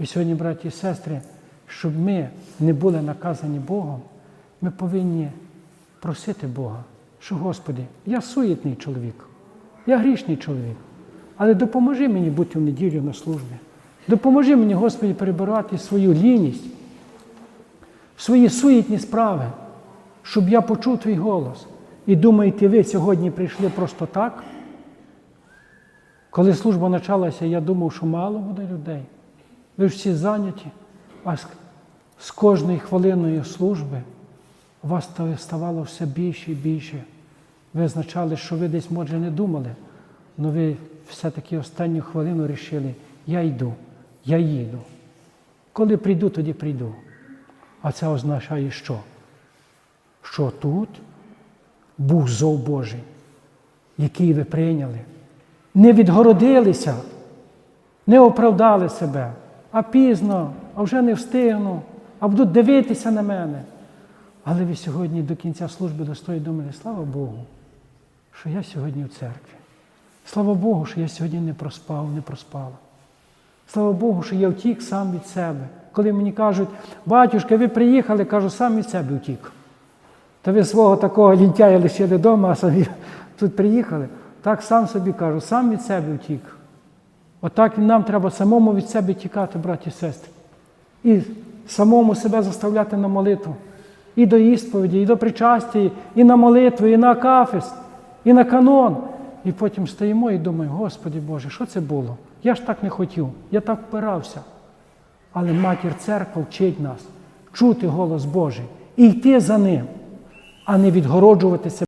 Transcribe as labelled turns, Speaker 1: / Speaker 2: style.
Speaker 1: І сьогодні, браті і сестри, щоб ми не були наказані Богом, ми повинні просити Бога, що Господи, я суєтний чоловік, я грішний чоловік, але допоможи мені бути в неділю на службі. Допоможи мені, Господи, перебирати свою лінність, свої суєтні справи, щоб я почув твій голос. І думаєте, ви сьогодні прийшли просто так? Коли служба почалася, я думав, що мало буде людей. Ви ж всі зайняті, а з, кожною хвилиною служби вас ставало все більше і більше. Ви означали, що ви десь, може, не думали, але ви все-таки останню хвилину вирішили, я йду, я їду. Коли прийду, тоді прийду. А це означає що? Що тут був зов Божий, який ви прийняли. Не відгородилися, не оправдали себе, а пізно, а вже не встигну, а будуть дивитися на мене. Але ви сьогодні до кінця служби достої думали, слава Богу, що я сьогодні в церкві. Слава Богу, що я сьогодні не проспав, не проспала. Слава Богу, що я втік сам від себе. Коли мені кажуть, батюшка, ви приїхали, кажу, сам від себе втік. Та ви свого такого лінтяя лишили вдома, а самі тут приїхали. Так сам собі кажу, сам від себе втік. Отак нам треба самому від себе тікати, браті і сестри. І самому себе заставляти на молитву. І до ісповіді, і до причастя, і на молитву, і на кафест, і на канон. І потім стоїмо і думаємо, Господи Боже, що це було? Я ж так не хотів, я так впирався. Але матір церква вчить нас чути голос Божий і йти за ним, а не відгороджуватися